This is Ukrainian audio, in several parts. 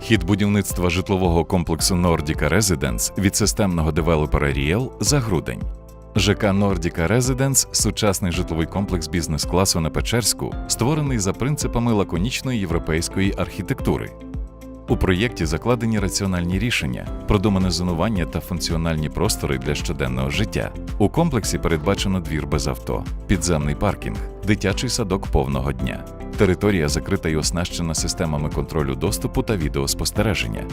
Хід будівництва житлового комплексу Nordica Residence від системного девелопера Ріел за грудень. ЖК Nordica Residence – сучасний житловий комплекс бізнес-класу на Печерську, створений за принципами лаконічної європейської архітектури. У проєкті закладені раціональні рішення, продумане зонування та функціональні простори для щоденного життя. У комплексі передбачено двір без авто, підземний паркінг, дитячий садок повного дня. Територія закрита і оснащена системами контролю доступу та відеоспостереження.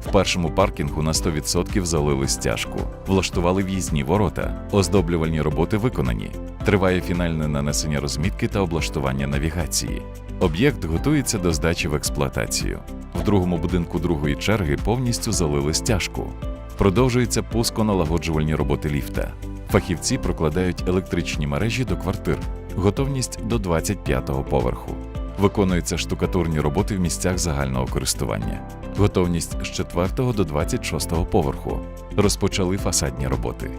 В першому паркінгу на 100% залили стяжку, влаштували в'їзні ворота, оздоблювальні роботи виконані. Триває фінальне нанесення розмітки та облаштування навігації. Об'єкт готується до здачі в експлуатацію. В другому будинку другої черги повністю залили стяжку. Продовжується пусконалагоджувальні роботи ліфта. Фахівці прокладають електричні мережі до квартир, готовність до 25-го поверху. Виконуються штукатурні роботи в місцях загального користування. Готовність з 4 до 26 поверху. Розпочали фасадні роботи.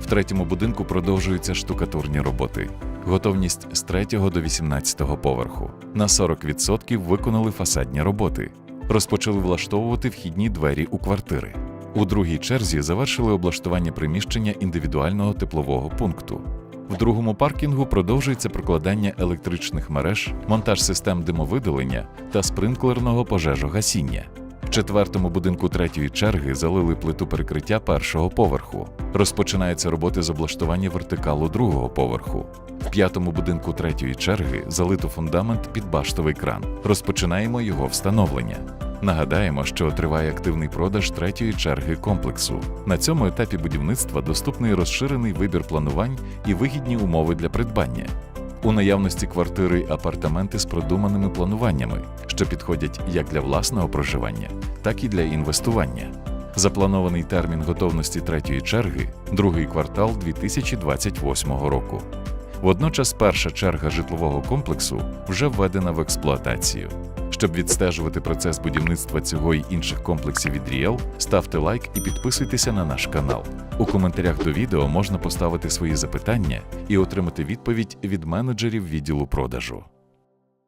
В третьому будинку продовжуються штукатурні роботи. Готовність з 3 до 18 поверху. На 40% виконали фасадні роботи. Розпочали влаштовувати вхідні двері у квартири. У другій черзі завершили облаштування приміщення індивідуального теплового пункту. В другому паркінгу продовжується прокладання електричних мереж, монтаж систем димовидалення та спринклерного пожежогасіння. В четвертому будинку третьої черги залили плиту перекриття першого поверху. Розпочинаються роботи з облаштування вертикалу другого поверху. В п'ятому будинку третьої черги залито фундамент під баштовий кран. Розпочинаємо його встановлення. Нагадаємо, що триває активний продаж третьої черги комплексу. На цьому етапі будівництва доступний розширений вибір планувань і вигідні умови для придбання. У наявності квартири апартаменти з продуманими плануваннями, що підходять як для власного проживання, так і для інвестування. Запланований термін готовності третьої черги другий квартал 2028 року. Водночас перша черга житлового комплексу вже введена в експлуатацію. Щоб відстежувати процес будівництва цього і інших комплексів від Ріел, ставте лайк і підписуйтеся на наш канал. У коментарях до відео можна поставити свої запитання і отримати відповідь від менеджерів відділу продажу.